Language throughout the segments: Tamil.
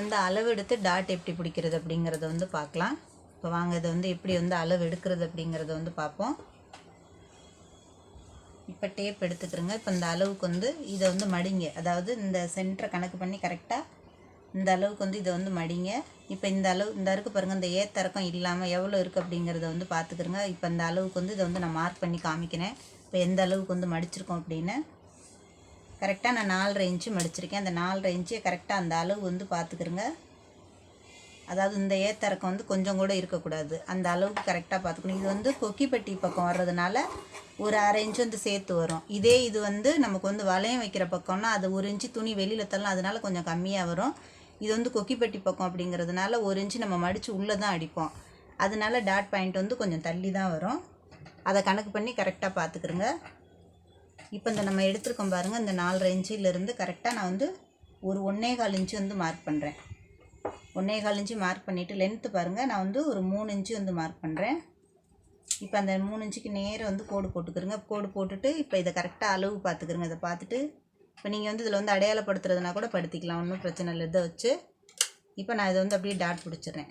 வந்து அளவு எடுத்து டாட் எப்படி பிடிக்கிறது அப்படிங்கிறத வந்து பார்க்கலாம். இப்போ வாங்க இதை வந்து எப்படி வந்து அளவு எடுக்கிறது அப்படிங்கிறத வந்து பார்ப்போம். இப்போ டேப் எடுத்துக்கிறோங்க. இப்போ இந்த அளவுக்கு வந்து இதை வந்து மடிங்க. அதாவது இந்த சென்டரை கணக்கு பண்ணி கரெக்டாக இந்த அளவுக்கு வந்து இதை வந்து மடிங்க. இப்போ இந்த அளவு இந்த அருக்கு பாருங்கள் இந்த ஏத்தரக்கம் இல்லாமல் எவ்வளோ இருக்குது அப்படிங்கிறத வந்து பார்த்துக்கிறோங்க. இப்போ இந்த அளவுக்கு வந்து இதை வந்து நான் மார்க் பண்ணி காமிக்கிறேன். இப்போ எந்த அளவுக்கு வந்து மடிச்சிருக்கோம் அப்படின்னு. கரெக்டாக நான் நாலரை இன்ச்சு மடிச்சிருக்கேன். அந்த நாலரை இன்ச்சு கரெக்டாக அந்த அளவு வந்து பார்த்துக்கிறோங்க அதாவது இந்த ஏத்தரக்கம் வந்து கொஞ்சம் கூட இருக்கக்கூடாது. அந்த அளவுக்கு கரெக்டாக பார்த்துக்கணும் இது வந்து கொக்கிப்பட்டி பக்கம் வர்றதுனால ஒரு அரை இன்ச்சு வந்து சேர்த்து வரும். இதே இது வந்து நமக்கு வந்து வளையம் வைக்கிற பக்கம்னா அது ஒரு இன்ச்சு துணி வெளியில் தரலாம் அதனால கொஞ்சம் கம்மியாக வரும். இது வந்து கொக்கிப்பட்டி பக்கம் அப்படிங்கிறதுனால ஒரு இன்ச்சு நம்ம மடித்து உள்ளே தான் அடிப்போம். அதனால டாட் பாயிண்ட் வந்து கொஞ்சம் தள்ளி தான் வரும். அதை கணக்கு பண்ணி கரெக்டாக பார்த்துக்குருங்க இப்போ இந்த நம்ம எடுத்துருக்கோம் பாருங்கள் இந்த நாலரை இன்ச்சிலேருந்து கரெக்டாக நான் வந்து ஒரு ஒன்றே கால் இன்ச்சு வந்து மார்க் பண்ணுறேன் ஒன்றே கால் இன்ச்சு மார்க் பண்ணிவிட்டு லென்த்து பாருங்கள் நான் வந்து ஒரு மூணு இன்ச்சு வந்து மார்க் பண்ணுறேன் இப்போ அந்த மூணு இன்ச்சுக்கு நேராக வந்து கோடு போட்டுக்கிறோங்க. கோடு போட்டுட்டு இப்போ இதை கரெக்டாக அளவு பார்த்துக்கிறோங்க. இதை பார்த்துட்டு இப்போ நீங்கள் வந்து இதில் வந்து அடையாளப்படுத்துறதுனா கூட படுத்திக்கலாம் ஒன்றும் பிரச்சனை இல்லை. இதை வச்சு இப்போ நான் இதை வந்து அப்படியே டாட் பிடிச்சிடுறேன்.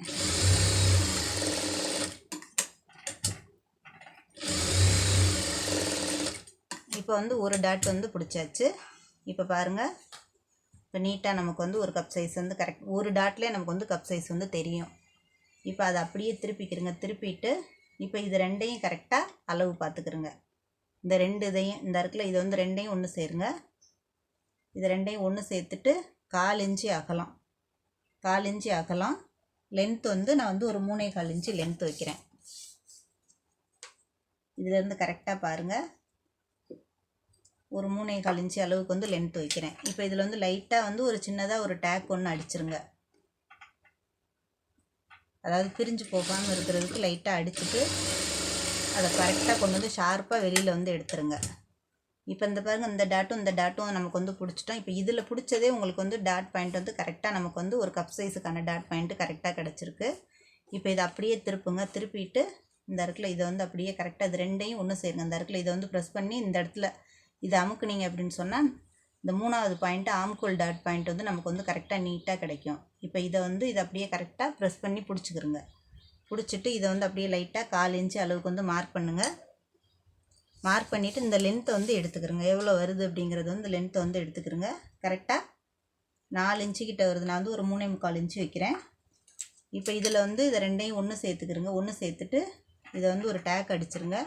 இப்போ வந்து ஒரு டாட் வந்து பிடிச்சாச்சு. இப்போ பாருங்கள் இப்போ நீட்டாக நமக்கு வந்து ஒரு கப் சைஸ் வந்து கரெக்ட் ஒரு டாட்லேயே நமக்கு வந்து கப் சைஸ் வந்து தெரியும். இப்போ அதை அப்படியே திருப்பிக்கிறங்க திருப்பிட்டு இப்போ இது ரெண்டையும் கரெக்டாக அளவு பார்த்துக்கிறங்க இந்த ரெண்டு இதையும் இந்த இடத்துல இது வந்து ரெண்டையும் ஒன்று சேருங்க. இது ரெண்டையும் ஒன்று சேர்த்துட்டு கால் இன்ச்சு அகலாம். கால் இன்ச்சு அகலாம். லென்த் வந்து நான் வந்து ஒரு மூணே கால் இன்ச்சு லென்த் வைக்கிறேன். இதுலேருந்து கரெக்டாக பாருங்கள் ஒரு மூணே கால் இன்ச்சு அளவுக்கு வந்து லென்த் வைக்கிறேன். இப்போ இதில் வந்து லைட்டாக வந்து ஒரு சின்னதாக ஒரு டேக் ஒன்று அடிச்சிருங்க. அதாவது பிரிஞ்சு போகாமல் இருக்கிறதுக்கு லைட்டாக அடிச்சுட்டு அதை கரெக்டாக கொண்டு வந்து ஷார்ப்பாக வெளியில் வந்து எடுத்துருங்க. இப்போ இந்த பாருங்க இந்த டாட்டும் இந்த டாட்டும் நமக்கு வந்து பிடிச்சிட்டோம். இப்போ இதில் பிடிச்சதே உங்களுக்கு வந்து டாட் பாயிண்ட் வந்து கரெக்டாக நமக்கு வந்து ஒரு கப் சைஸுக்கான டாட் பாயிண்ட்டு கரெக்டாக கிடச்சிருக்கு. இப்போ இதை அப்படியே திருப்புங்க. திருப்பிட்டு இந்த இடத்துல இதை வந்து அப்படியே கரெக்டாக இது ரெண்டையும் ஒன்று சேருங்க. இந்த இடத்துல இதை வந்து ப்ரெஸ் பண்ணி இந்த இடத்துல இதை அமுக்குனீங்க அப்படின்னு சொன்னால் இந்த மூணாவது பாயிண்ட்டு ஆம்கோல் டாட் பாயிண்ட் வந்து நமக்கு வந்து கரெக்டாக நீட்டாக கிடைக்கும். இப்போ இதை வந்து இதை அப்படியே கரெக்டாக ப்ரெஸ் பண்ணி பிடிச்சிக்கிறோங்க பிடிச்சிட்டு இதை வந்து அப்படியே லைட்டாக கால் இன்ச்சு அளவுக்கு வந்து மார்க் பண்ணுங்கள் மார்க் பண்ணிவிட்டு இந்த லென்த்தை வந்து எடுத்துக்கிறோங்க எவ்வளோ வருது அப்படிங்கிறது வந்து லென்த்தை வந்து எடுத்துக்கிறோங்க கரெக்டாக நாலு இன்ச்சு கிட்ட வருது. நான் வந்து ஒரு மூணே முக்கால் இன்ச்சு வைக்கிறேன். இப்போ இதில் வந்து இதை ரெண்டையும் ஒன்று சேர்த்துக்கிறோங்க ஒன்று சேர்த்துட்டு இதை வந்து ஒரு டேக் அடிச்சிருங்க.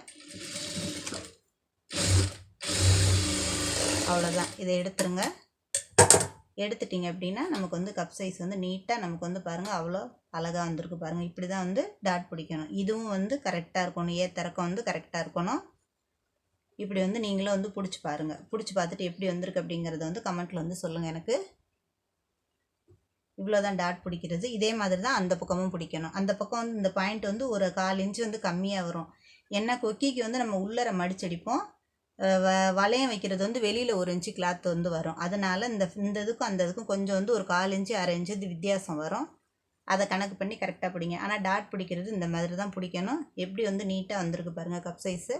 அவ்வளோதான் இதை எடுத்துருங்க. எடுத்துட்டிங்க அப்படின்னா நமக்கு வந்து கப் சைஸ் வந்து நீட்டாக நமக்கு வந்து பாருங்கள் அவ்வளோ அழகாக வந்திருக்கு பாருங்கள் இப்படி தான் வந்து டாட் பிடிக்கணும். இதுவும் வந்து கரெக்டாக இருக்கணும். ஏ திறக்கம் வந்து கரெக்டாக இருக்கணும். இப்படி வந்து நீங்களும் வந்து பிடிச்சி பாருங்கள் பிடிச்சி பார்த்துட்டு எப்படி வந்திருக்கு அப்படிங்கிறத வந்து கமெண்ட்டில் வந்து சொல்லுங்கள் எனக்கு. இவ்வளோ தான் டாட் பிடிக்கிறது. இதே மாதிரி தான் அந்த பக்கமும் பிடிக்கணும். அந்த பக்கம் வந்து இந்த பாயிண்ட் வந்து ஒரு கால் இன்ச்சு வந்து கம்மியாக வரும். ஏன்னா கொக்கிக்கு வந்து நம்ம உள்ளர மடிச்சடிப்போம் வ- வளையம் வைக்கிறது வந்து வெளியில் ஒரு இன்ச்சு கிளாத் வந்து வரும். அதனால் இந்த இந்த இதுக்கும் அந்த இதுக்கும் கொஞ்சம் வந்து ஒரு கால் இன்ச்சு அரை இன்ச்சு இது வித்தியாசம் வரும். அதை கணக்கு பண்ணி கரெக்டாக பிடிங்க. ஆனால் டாட் பிடிக்கிறது இந்த மாதிரி தான் பிடிக்கணும். எப்படி வந்து நீட்டாக வந்திருக்கு பாருங்கள் கப் சைஸு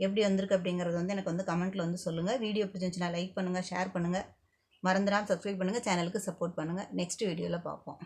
எப்படி வந்திருக்கு அப்படிங்கிறது வந்து எனக்கு வந்து கமெண்ட்டில் வந்து சொல்லுங்கள் வீடியோ பிடிச்சிருந்துச்சுன்னா லைக் பண்ணுங்கள் ஷேர் பண்ணுங்கள் மறந்துடாமல் சப்ஸ்கிரைப் பண்ணுங்கள் சேனலுக்கு சப்போர்ட் பண்ணுங்கள் நெக்ஸ்ட் வீடியோவில் பார்ப்போம்.